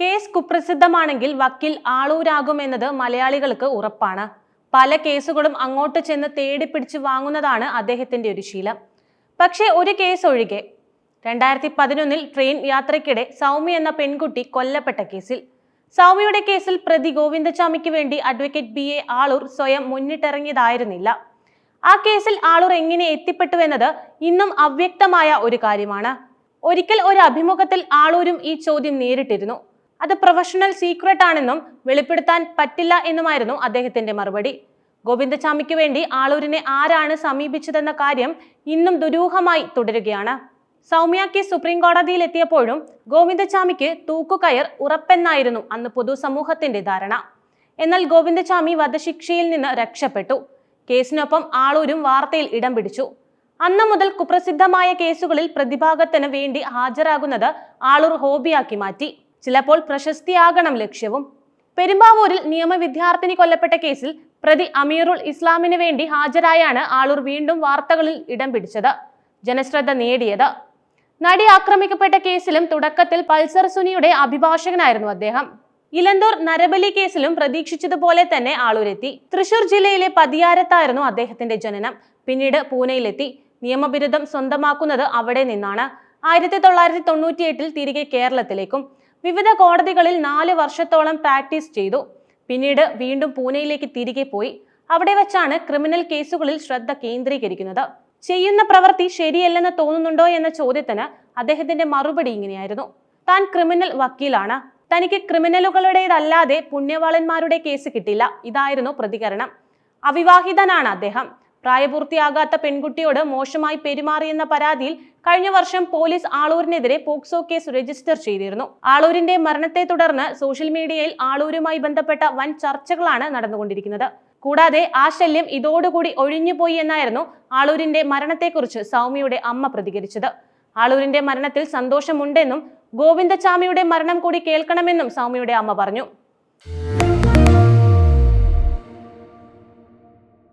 Case കുപ്രസിദ്ധമാണെങ്കിൽ വക്കീൽ ആളൂരാകുമെന്നത് മലയാളികൾക്ക് ഉറപ്പാണ്. പല കേസുകളും അങ്ങോട്ട് ചെന്ന് തേടി പിടിച്ച് വാങ്ങുന്നതാണ് അദ്ദേഹത്തിന്റെ ഒരു ശീലം. പക്ഷേ ഒരു കേസ് ഒഴികെ രണ്ടായിരത്തി പതിനൊന്നിൽ ട്രെയിൻ യാത്രയ്ക്കിടെ സൗമ്യ എന്ന പെൺകുട്ടി കൊല്ലപ്പെട്ട കേസിൽ. സൗമ്യയുടെ കേസിൽ പ്രതി ഗോവിന്ദസ്വാമിക്ക് വേണ്ടി അഡ്വക്കേറ്റ് ബി എ ആളൂർ സ്വയം മുന്നിട്ടിറങ്ങിയതായിരുന്നില്ല. ആ കേസിൽ ആളൂർ എങ്ങനെ എത്തിപ്പെട്ടു എന്നത് ഇന്നും അവ്യക്തമായ ഒരു കാര്യമാണ്. ഒരിക്കൽ ഒരു അഭിമുഖത്തിൽ ആളൂരും ഈ ചോദ്യം നേരിട്ടിരുന്നു. അത് പ്രൊഫഷണൽ സീക്രട്ട് ആണെന്നും വെളിപ്പെടുത്താൻ പറ്റില്ല എന്നുമായിരുന്നു അദ്ദേഹത്തിന്റെ മറുപടി. ഗോവിന്ദചാമിക്ക് വേണ്ടി ആളൂരിനെ ആരാണ് സമീപിച്ചതെന്ന കാര്യം ഇന്നും ദുരൂഹമായി തുടരുകയാണ്. സൗമ്യ കേസ് സുപ്രീം കോടതിയിൽ എത്തിയപ്പോഴും ഗോവിന്ദചാമിക്ക് തൂക്കുകയർ ഉറപ്പെന്നായിരുന്നു അന്ന് പൊതുസമൂഹത്തിന്റെ ധാരണ. എന്നാൽ ഗോവിന്ദചാമി വധശിക്ഷയിൽ നിന്ന് രക്ഷപ്പെട്ടു. കേസിനൊപ്പം ആളൂരും വാർത്തയിൽ ഇടം പിടിച്ചു. അന്ന് മുതൽ കുപ്രസിദ്ധമായ കേസുകളിൽ പ്രതിഭാഗത്തിന് വേണ്ടി ഹാജരാകുന്നത് ആളൂർ ഹോബിയാക്കി മാറ്റി. ചിലപ്പോൾ പ്രശസ്തിയാകണം ലക്ഷ്യവും. പെരുമ്പാവൂരിൽ നിയമവിദ്യാർത്ഥിനി കൊല്ലപ്പെട്ട കേസിൽ പ്രതി അമീറുൽ ഇസ്ലാമിന് വേണ്ടി ഹാജരായാണ് ആളൂർ വീണ്ടും വാർത്തകളിൽ ഇടം പിടിച്ചത്. ജനശ്രദ്ധ നേടിയത്. നടി ആക്രമിക്കപ്പെട്ട കേസിലും തുടക്കത്തിൽ പൾസർ സുനിയുടെ അഭിഭാഷകനായിരുന്നു അദ്ദേഹം. ഇലന്തൂർ നരബലി കേസിലും പ്രതീക്ഷിച്ചതുപോലെ തന്നെ ആളൂരെത്തി. തൃശൂർ ജില്ലയിലെ പതിയാരത്തായിരുന്നു അദ്ദേഹത്തിന്റെ ജനനം. പിന്നീട് പൂനെയിലെത്തി. നിയമബിരുദം സ്വന്തമാക്കുന്നത് അവിടെ നിന്നാണ്. ആയിരത്തി തൊള്ളായിരത്തി തൊണ്ണൂറ്റി എട്ടിൽ തിരികെ കേരളത്തിലേക്കും. വിവിധ കോടതികളിൽ നാല് വർഷത്തോളം പ്രാക്ടീസ് ചെയ്തു. പിന്നീട് വീണ്ടും പൂനെയിലേക്ക് തിരികെ പോയി. അവിടെ വച്ചാണ് ക്രിമിനൽ കേസുകളിൽ ശ്രദ്ധ കേന്ദ്രീകരിക്കുന്നത്. ചെയ്യുന്ന പ്രവൃത്തി ശരിയല്ലെന്ന് തോന്നുന്നുണ്ടോ എന്ന ചോദ്യത്തിന് അദ്ദേഹത്തിന്റെ മറുപടി ഇങ്ങനെയായിരുന്നു. താൻ ക്രിമിനൽ വക്കീലാണ്. തനിക്ക് ക്രിമിനലുകളുടേതല്ലാതെ പുണ്യവാളന്മാരുടെ കേസ് കിട്ടില്ല. ഇതായിരുന്നു പ്രതികരണം. അവിവാഹിതനാണ് അദ്ദേഹം. പ്രായപൂർത്തിയാകാത്ത പെൺകുട്ടിയോട് മോശമായി പെരുമാറിയെന്ന പരാതിയിൽ കഴിഞ്ഞ വർഷം പോലീസ് ആളൂരിനെതിരെ പോക്സോ കേസ് രജിസ്റ്റർ ചെയ്തിരുന്നു. ആളൂരിന്റെ മരണത്തെ തുടർന്ന് സോഷ്യൽ മീഡിയയിൽ ആളൂരുമായി ബന്ധപ്പെട്ട വൻ ചർച്ചകളാണ് നടന്നുകൊണ്ടിരിക്കുന്നത്. കൂടാതെ ആ ശല്യം ഇതോടുകൂടി ഒഴിഞ്ഞുപോയി എന്നായിരുന്നു ആളൂരിന്റെ മരണത്തെക്കുറിച്ച് സൗമ്യയുടെ അമ്മ പ്രതികരിച്ചത്. ആളൂരിന്റെ മരണത്തിൽ സന്തോഷമുണ്ടെന്നും ഗോവിന്ദചാമിയുടെ മരണം കൂടി കേൾക്കണമെന്നും സൗമ്യയുടെ അമ്മ പറഞ്ഞു.